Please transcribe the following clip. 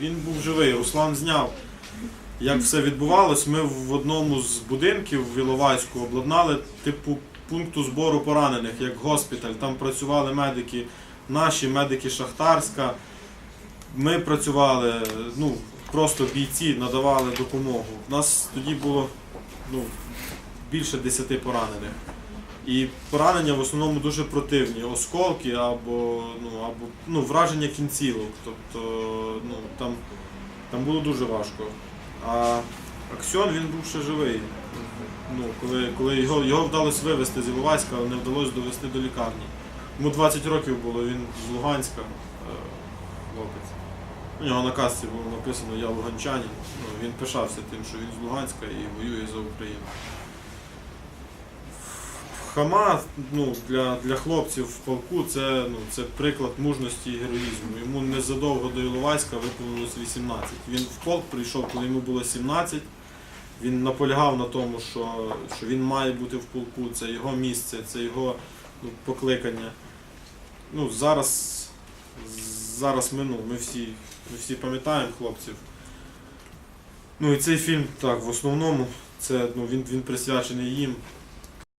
Він був живий. Руслан зняв, як все відбувалось. Ми в одному з будинків в Іловайську обладнали типу пункту збору поранених, як госпіталь. Там працювали медики, наші медики Шахтарська. Ми працювали, ну, просто бійці надавали допомогу. У нас тоді було ну, більше 10 поранених. І поранення в основному дуже противні, осколки або, ну, або ну, враження кінцівок. Тобто ну, там, там було дуже важко. А Аксьон він був ще живий. Ну, коли, коли його, його вдалося вивезти з Іловайська, але не вдалося довести до лікарні. Йому 20 років було, він з Луганська е, хлопець. У нього на касці було написано Я Луганчанин. Ну, він пишався тим, що він з Луганська і воює за Україну. Хама ну, для, для хлопців в полку це, ну, це приклад мужності і героїзму. Йому незадовго до Іловайська виповнилось 18. Він в полк прийшов, коли йому було 17. Він наполягав на тому, що, що він має бути в полку, це його місце, це його ну, покликання. Ну, зараз, зараз ми, ну, ми всі, ми всі пам'ятаємо хлопців. Ну і цей фільм, так, в основному, це, ну, він, він присвячений їм.